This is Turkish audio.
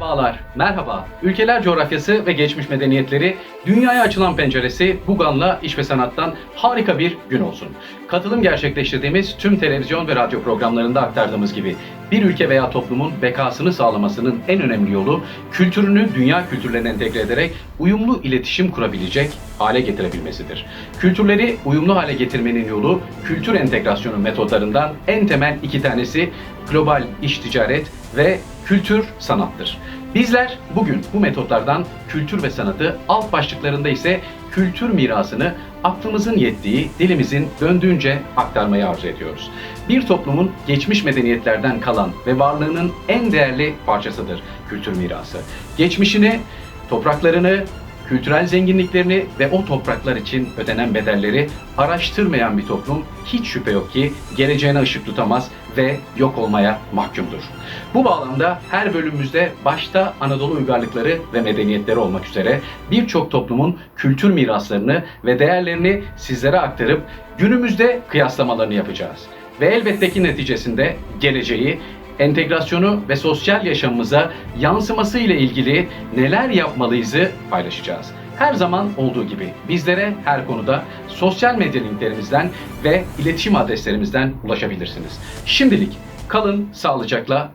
Bağlar, merhaba. Ülkeler coğrafyası ve geçmiş medeniyetleri, dünyaya açılan penceresi Bugan'la İş ve Sanat'tan harika bir gün olsun. Katılım gerçekleştirdiğimiz tüm televizyon ve radyo programlarında aktardığımız gibi bir ülke veya toplumun bekasını sağlamasının en önemli yolu kültürünü dünya kültürlerine entegre ederek uyumlu iletişim kurabilecek hale getirebilmesidir. Kültürleri uyumlu hale getirmenin yolu kültür entegrasyonu metodlarından en temel iki tanesi global iş ticaret ve kültür sanattır. Bizler bugün bu metotlardan kültür ve sanatı, alt başlıklarında ise kültür mirasını aklımızın yettiği, dilimizin döndüğünce aktarmayı arzu ediyoruz. Bir toplumun geçmiş medeniyetlerden kalan ve varlığının en değerli parçasıdır kültür mirası. Geçmişini, topraklarını, kültürel zenginliklerini ve o topraklar için ödenen bedelleri araştırmayan bir toplum hiç şüphe yok ki geleceğine ışık tutamaz ve yok olmaya mahkumdur. Bu bağlamda her bölümümüzde başta Anadolu uygarlıkları ve medeniyetleri olmak üzere birçok toplumun kültür miraslarını ve değerlerini sizlere aktarıp günümüzde kıyaslamalarını yapacağız. Ve elbette ki neticesinde geleceği entegrasyonu ve sosyal yaşamımıza yansıması ile ilgili neler yapmalıyızı paylaşacağız. Her zaman olduğu gibi bizlere her konuda sosyal medya linklerimizden ve iletişim adreslerimizden ulaşabilirsiniz. Şimdilik kalın sağlıcakla